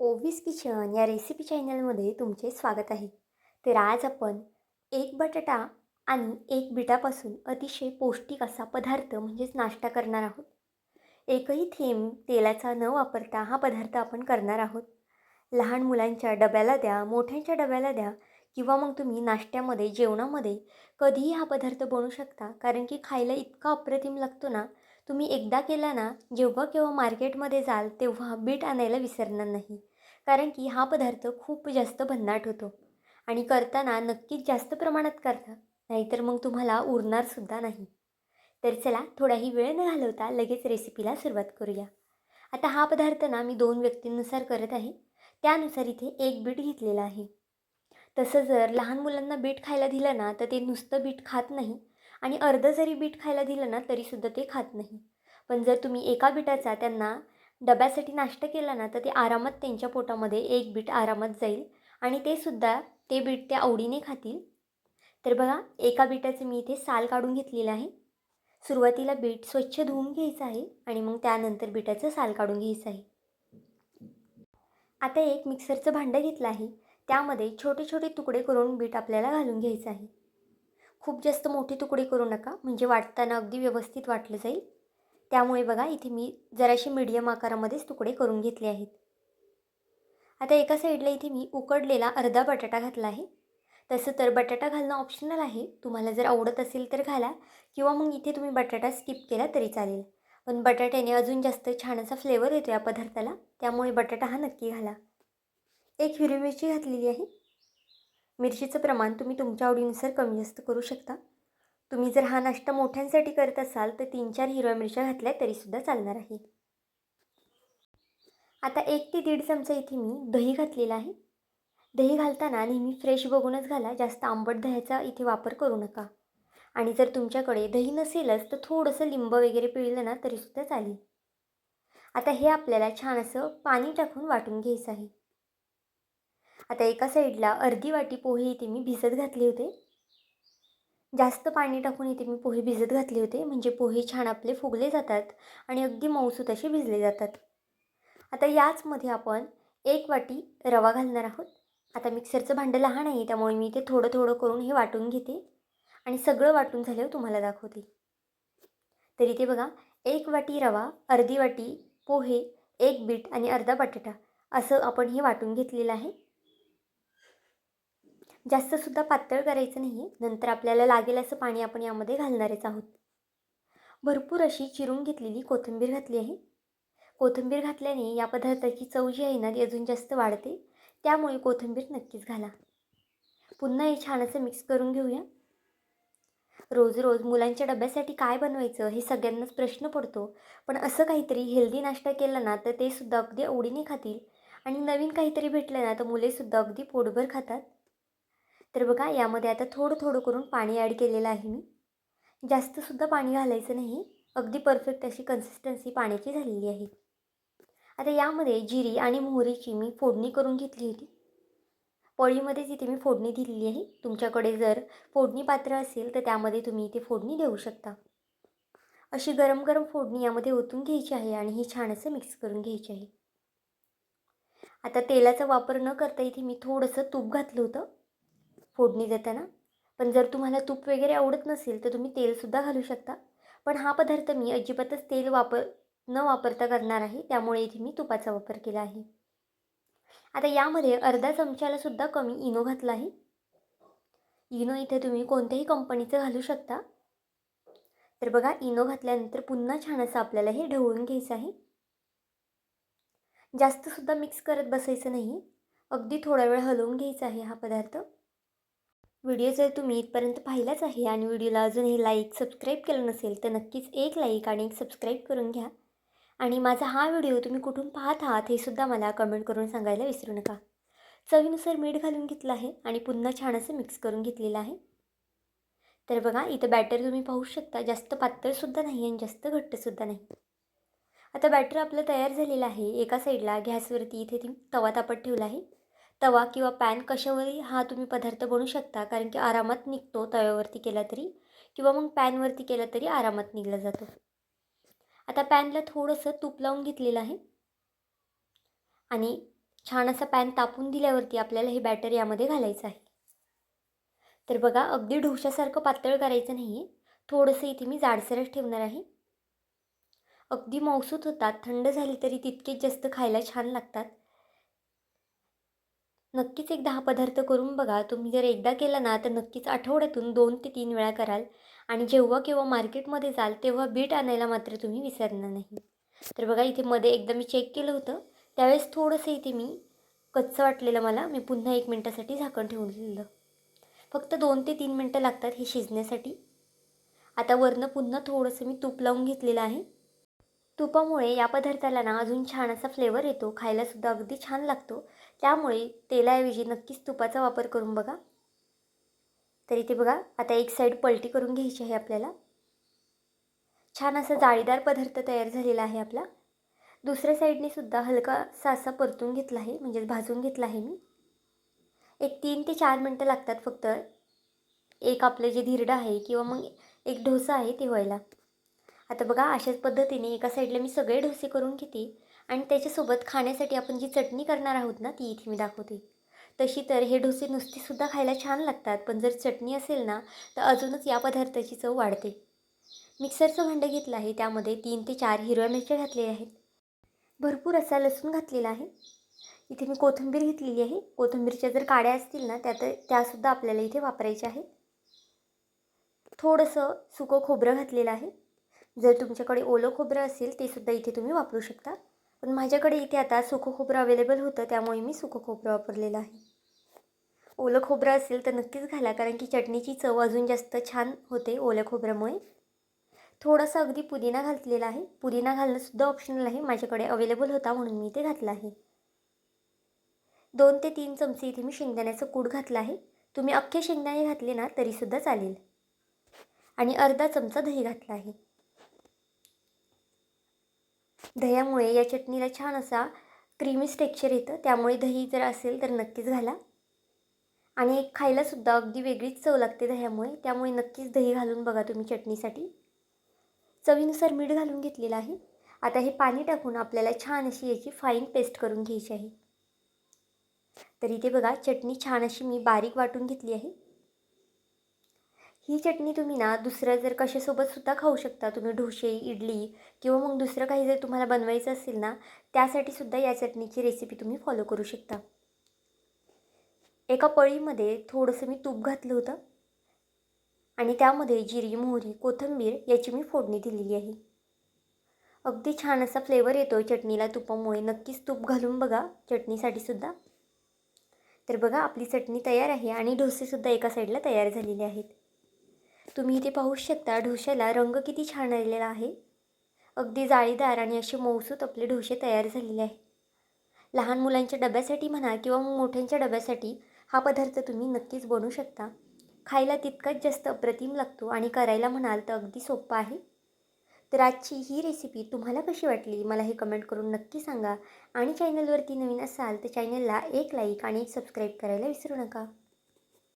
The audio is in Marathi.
ओवीस किचन या रेसिपी चॅनलमध्ये तुमचे स्वागत आहे. तर आज आपण एक बटाटा आणि एक बिटापासून अतिशय पौष्टिक असा पदार्थ म्हणजेच नाश्ता करणार आहोत. एकही थेंब तेलाचा न वापरता हा पदार्थ आपण करणार आहोत. लहान मुलांच्या डब्याला द्या मोठ्यांच्या डब्याला द्या किंवा मग तुम्ही नाश्त्यामध्ये जेवणामध्ये कधीही हा पदार्थ बनवू शकता. कारण की खायला इतका अप्रतिम लागतो ना तुम्ही एकदा केला ना जेव्हा केव्हा मार्केटमध्ये जाल तेव्हा बीट आणायला विसरणार नाही. कारण की हा पदार्थ खूप जास्त भन्नाट होतो. आणि करताना नक्कीच जास्त प्रमाणात करता नाहीतर मग तुम्हाला उरणारसुद्धा नाही. तर चला थोडाही वेळ न घालवता लगेच रेसिपीला सुरुवात करूया. आता हा पदार्थ ना मी दोन व्यक्तींनुसार करत आहे. त्यानुसार इथे एक बीट घेतलेला आहे. तसं जर लहान मुलांना बीट खायला दिलं ना तर ते नुसतं बीट खात नाही आणि अर्धं जरी बीट खायला दिलं ना तरीसुद्धा ते खात नाही. पण जर तुम्ही एका बिटाचा त्यांना डब्यासाठी नाश्ता केला ना तर ते आरामात त्यांच्या पोटामध्ये एक बीट आरामात जाईल आणि ते सुद्धा ते बीट ते आवडीने खातील. तर बघा एका बीटाचं मी इथे साल काढून घेतलेलं आहे. सुरुवातीला बीट स्वच्छ धुवून घ्यायचं आहे आणि मग त्यानंतर बीटाचं साल काढून घ्यायचं आहे. आता एक मिक्सरचं भांडं घेतलं आहे. त्यामध्ये छोटे छोटे तुकडे करून बीट आपल्याला घालून घ्यायचं आहे. खूप जास्त मोठे तुकडे करू नका. म्हणजे वाटताना अगदी व्यवस्थित वाटलं जाईल. त्यामुळे बघा इथे मी जराशी मीडियम आकारामध्येच तुकडे करून घेतले आहेत. आता एका साईडला इथे मी उकडलेला अर्धा बटाटा घातला आहे. तसं तर बटाटा घालणं ऑप्शनल आहे. तुम्हाला जर आवडत असेल तर घाला. किंवा मग इथे तुम्ही बटाटा स्किप केला तरी चालेल. पण बटाट्याने अजून जास्त छान असा फ्लेवर येतो या पदार्थाला. त्यामुळे बटाटा हा नक्की घाला. एक हिरवी मिरची घातलेली आहे. मिरचीचं प्रमाण तुम्ही तुमच्या आवडीनुसार कमी जास्त करू शकता. तुम्ही जर हा नाश्ता मोठ्यांसाठी करत असाल तर तीन चार हिरव्या मिरच्या घातल्या तरीसुद्धा चालणार आहे. आता एक ते दीड चमचा इथे मी दही घातलेला आहे. दही घालताना नेहमी फ्रेश बघूनच घाला जास्त आंबट दह्याचा इथे वापर करू नका. आणि जर तुमच्याकडे दही नसेलच तर थोडंसं लिंब वगैरे पिळलं ना तरीसुद्धा चालेल. आता हे आपल्याला छान असं पाणी टाकून वाटून घ्यायचं आहे. आता एका साईडला अर्धी वाटी पोहे इथे मी भिजत घातले होते. जास्त पाणी टाकून इथे मी पोहे भिजत घातले होते. म्हणजे पोहे छान आपले फुगले जातात आणि अगदी मऊसूत असे भिजले जातात. आता याचमध्ये आपण एक वाटी रवा घालणार आहोत. आता मिक्सरचं भांडं लहान आहे त्यामुळे मी इथे थोडं थोडं करून हे वाटून घेते आणि सगळं वाटून झाल्यावर तुम्हाला दाखवते. तर इथे बघा एक वाटी रवा अर्धी वाटी पोहे एक बीट आणि अर्धा बटाटा असं आपण हे वाटून घेतलेलं आहे. जास्तसुद्धा पातळ करायचं नाही नंतर आपल्याला लागेल असं पाणी आपण यामध्ये घालणारच आहोत. भरपूर अशी चिरून घेतलेली कोथिंबीर घातली आहे. कोथिंबीर घातल्याने या पदार्थाची चव जी आहे ना ती अजून जास्त वाढते. त्यामुळे कोथिंबीर नक्कीच घाला. पुन्हा हे छान असं मिक्स करून घेऊया. रोज रोज मुलांच्या डब्यासाठी काय बनवायचं हे सगळ्यांनाच प्रश्न पडतो. पण असं काहीतरी हेल्दी नाश्ता केला ना तर ते सुद्धा अगदी आवडीने खातील. आणि नवीन काहीतरी भेटलं ना तर मुलेसुद्धा अगदी पोटभर खातात. तर बघा यामध्ये आता थोडं थोडं करून पाणी ॲड केलेलं आहे मी. जास्तसुद्धा पाणी घालायचं नाही. अगदी परफेक्ट अशी कन्सिस्टन्सी पाण्याची झालेली आहे. आता यामध्ये जिरी आणि मोहरीची मी फोडणी करून घेतली होती. पोळीमध्ये इथे मी फोडणी दिलेली आहे. तुमच्याकडे जर फोडणी पात्र असेल तर त्यामध्ये तुम्ही इथे फोडणी देऊ शकता. अशी गरम गरम फोडणी यामध्ये ओतून घ्यायची आहे आणि ही छान असं मिक्स करून घ्यायची आहे. आता तेलाचा वापर न करता इथे मी थोडंसं तूप घातलं होतं. फोडणी देताना. पण जर तुम्हाला तूप वगैरे आवडत नसेल तर तुम्ही तेलसुद्धा घालू शकता. पण हा पदार्थ मी अजिबातच तेल वापर न वापरता करणार आहे. त्यामुळे इथे मी तुपाचा वापर केला आहे. आता यामध्ये अर्धा चमच्यालासुद्धा कमी इनो घातला आहे. इनो इथे तुम्ही कोणत्याही कंपनीचं घालू शकता. तर बघा इनो घातल्यानंतर पुन्हा छान असं आपल्याला हे ढवळून घ्यायचं आहे. जास्तसुद्धा मिक्स करत बसायचं नाही. अगदी थोडा वेळ हलवून घ्यायचा आहे हा पदार्थ. व्हिडिओ जर तुम्ही इथपर्यंत पाहिलाच आहे आणि व्हिडिओला अजून हे लाईक सबस्क्राईब केलं नसेल तर नक्कीच एक लाईक आणि एक सबस्क्राईब करून घ्या. आणि माझा हा व्हिडिओ तुम्ही कुठून पाहत आहात हे सुद्धा मला कमेंट करून सांगायला विसरू नका. चवीनुसार मीठ घालून घेतलं आहे आणि पुन्हा छान असं मिक्स करून घेतलेलं आहे. तर बघा इथं बॅटर तुम्ही पाहू शकता जास्त पातळसुद्धा नाही आणि जास्त घट्टसुद्धा नाही. आता बॅटर आपलं तयार झालेलं आहे. एका साईडला गॅसवरती इथे ती तवा तापत ठेवला आहे. तवा किंवा पॅन कशावरही हा तुम्ही पदार्थ बनवू शकता. कारण की आरामात निघतो तव्यावरती केला तरी किंवा मग पॅनवरती केला तरी आरामात निघला जातो. आता पॅनला थोडंसं तूप लावून घेतलेलं आहे. आणि छान असा पॅन तापून दिल्यावरती आपल्याला हे बॅटर यामध्ये घालायचं आहे. तर बघा अगदी ढोशासारखं पातळ करायचं नाही आहे थोडंसं इथे मी जाडसरच ठेवणार आहे. अगदी मौसूत होतात. थंड झाली तरी तितकेच जास्त खायला छान लागतात. नक्कीच एकदा हा पदार्थ करून बघा. तुम्ही जर एकदा केला ना तर नक्कीच आठवड्यातून दोन ते तीन वेळा कराल. आणि जेव्हा केव्हा मार्केटमध्ये जाल तेव्हा बीट आणायला मात्र तुम्ही विसरणार नाही. तर बघा इथे मध्ये एकदा मी चेक केलं होतं. त्यावेळेस थोडंसं इथे मी कच्चं वाटलेलं मला मी पुन्हा एक मिनटासाठी झाकण ठेवून दिलं फक्त दोन ते तीन मिनटं लागतात हे शिजण्यासाठी. आता वरनं पुन्हा थोडंसं मी तूप लावून घेतलेलं आहे. तुपामुळे या पदार्थाला ना अजून छान असा फ्लेवर येतो. खायलासुद्धा अगदी छान लागतो. त्यामुळे तेलाऐवजी नक्कीच तुपाचा वापर करून बघा. तर इथे बघा आता एक साईड पलटी करून घ्यायची आहे आपल्याला. छान असा जाळीदार पदार्थ तयार झालेला आहे आपला. दुसऱ्या साईडने सुद्धा हलका सासा परतून घेतला आहे म्हणजेच भाजून घेतला आहे मी. एक तीन ते चार मिनटं लागतात फक्त. एक आपलं जे धिरडं आहे किंवा मग एक ढोसा आहे ते व्हायला. आता बघा अशाच पद्धतीने एका साईडला मी सगळे डोसे करून घेते आणि त्याच्यासोबत खाण्यासाठी आपण जी चटणी करणार आहोत ना ती इथे मी दाखवते. तशी तर हे डोसे नुसतीसुद्धा खायला छान लागतात पण जर चटणी असेल ना तर अजूनच या पदार्थाची चव वाढते. मिक्सरचं भांडं घेतलं आहे त्यामध्ये तीन ते चार हिरव्या मिरच्या घातलेल्या आहेत. भरपूर असा लसूण घातलेला आहे. इथे मी कोथिंबीर घेतलेली आहे. कोथिंबीरच्या जर काड्या असतील ना त्या तर त्यासुद्धा आपल्याला इथे वापरायच्या आहेत. थोडंसं सुकं खोबरं घातलेलं आहे. जर तुमच्याकडे ओलं खोबरं असेल ते सुद्धा इथे तुम्ही वापरू शकता. पण माझ्याकडे इथे आता सुकं खोबरं अवेलेबल होतं त्यामुळे मी सुकं खोबरं वापरलेलं आहे. ओलं खोबरं असेल तर नक्कीच घाला कारण की चटणीची चव अजून जास्त छान होते ओल्या खोबऱ्यामुळे. थोडासा अगदी पुदिना घातलेला आहे. पुदिना घालणंसुद्धा ऑप्शनल आहे. माझ्याकडे अवेलेबल होता म्हणून मी ते घातलं आहे. दोन ते तीन चमचे इथे मी शेंगदाण्याचं कूड घातलं आहे. तुम्ही अख्खे शेंगदाणे घातले ना तरीसुद्धा चालेल. आणि अर्धा चमचा दही घातला आहे. दह्यामुळे या चटणीला छान असा क्रीमी टेक्स्चर येतं. त्यामुळे दही जर असेल तर नक्कीच घाला. आणि एक खायलासुद्धा अगदी वेगळीच चव लागते दह्यामुळे. त्यामुळे नक्कीच दही घालून बघा तुम्ही चटणीसाठी. चवीनुसार मीठ घालून घेतलेलं आहे. आता हे पाणी टाकून आपल्याला छान अशी याची फाईन पेस्ट करून घ्यायची आहे. तर इथे बघा चटणी छान अशी मी बारीक वाटून घेतली आहे. ही चटणी तुम्ही ना दुसरं जर कशासोबतसुद्धा खाऊ शकता तुम्ही ढोसे इडली किंवा मग दुसरं काही जर तुम्हाला बनवायचं असेल ना त्यासाठी सुद्धा या चटणीची रेसिपी तुम्ही फॉलो करू शकता. एका पळीमध्ये थोडंसं मी तूप घातलं होतं आणि त्यामध्ये जिरी मोहरी कोथिंबीर याची मी फोडणी दिलेली आहे. अगदी छान असा फ्लेवर येतो चटणीला तुपामुळे. नक्कीच तूप घालून बघा चटणीसाठी सुद्धा. तर बघा आपली चटणी तयार आहे आणि डोसेसुद्धा एका साईडला तयार झालेले आहेत. तुम्ही इथे पाहू शकता ढोशाला रंग किती छान आलेला आहे. अगदी जाळीदार आणि असे मौसूत आपले ढोसे तयार झालेले आहे. लहान मुलांच्या डब्यासाठी म्हणा किंवा मग मोठ्यांच्या डब्यासाठी हा पदार्थ तुम्ही नक्कीच बनवू शकता. खायला तितकाच जास्त अप्रतिम लागतो आणि करायला म्हणाल तर अगदी सोपं आहे. तर आजची ही रेसिपी तुम्हाला कशी वाटली? मला हे कमेंट करून नक्की सांगा. आणि चॅनलवरती नवीन असाल तर चॅनलला एक लाईक आणि एक सबस्क्राईब करायला विसरू नका.